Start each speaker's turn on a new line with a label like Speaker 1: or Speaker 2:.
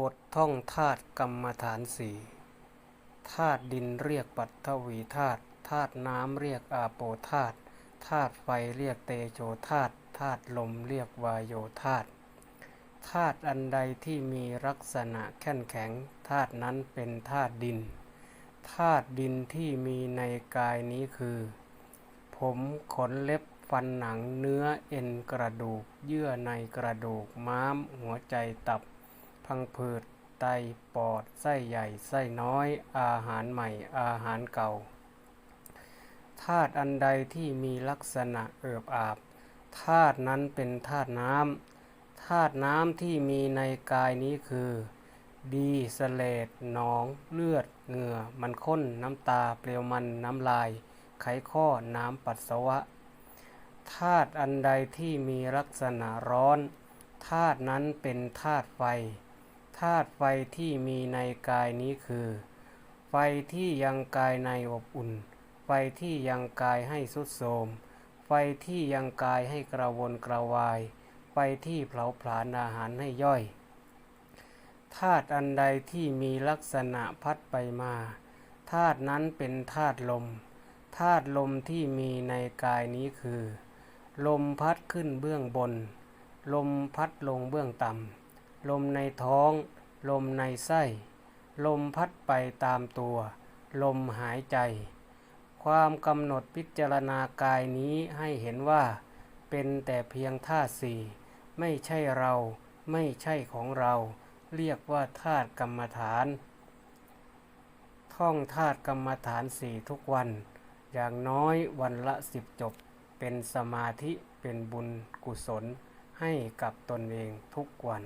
Speaker 1: บทท่องธาตุกรรมฐานสี่ธาตุดินเรียกปัทวีธาตุธาตุน้ำเรียกอาโปธาตุธาตุไฟเรียกเตโชธาตุธาตุลมเรียกวายโยธาตุธาตุอันใดที่มีลักษณะแข็งแข็งธาตุนั้นเป็นธาตุดินธาตุดินที่มีในกายนี้คือ ผมขนเล็บฟันหนังเนื้อเอ็นกระดูก เยื่อในกระดูกม้ามหัวใจตับ พังผืด ไต ปอด ไส้ใหญ่ ไส้น้อย อาหารใหม่ อาหารเก่า ธาตุอันใดที่มีลักษณะเอิบอาบ ธาตุนั้นเป็นธาตุน้ำ ธาตุน้ำที่มีในกายนี้คือ ดีสเลดหนอง เลือด เหงื่อ มันข้น น้ำตา เปลวมัน น้ำลาย ไขข้อ น้ำปัสสาวะ ธาตุอันใดที่มีลักษณะร้อนธาตุนั้นเป็นธาตุไฟ ธาตุไฟที่มีในกายนี้คือ ไฟที่ยังกายในอบอุ่น ไฟที่ยังกายให้สุดโทมไฟที่ยังกายให้กระวนกระวาย ไฟที่เผาผลาญอาหารให้ย่อยธาตุอันใดที่มีลักษณะพัดไปมาธาตุนั้นเป็นธาตุลมธาตุลมที่มีในกายนี้คือ ลมพัดขึ้นเบื้องบน ลมพัดลงเบื้องต่ำ ลมในท้อง ลมในไส้ ลมพัดไปตามตัว ลมหายใจ ความกำหนดพิจารณากายนี้ให้เห็นว่า เป็นแต่เพียงธาตุสี่ไม่ใช่เราไม่ใช่ของเรา เรียกว่าธาตุกรรมฐาน ท่องธาตุกรรมฐานสี่ทุกวัน อย่างน้อยวันละสิบจบ เป็นสมาธิเป็นบุญกุศลให้กับตนเองทุกวัน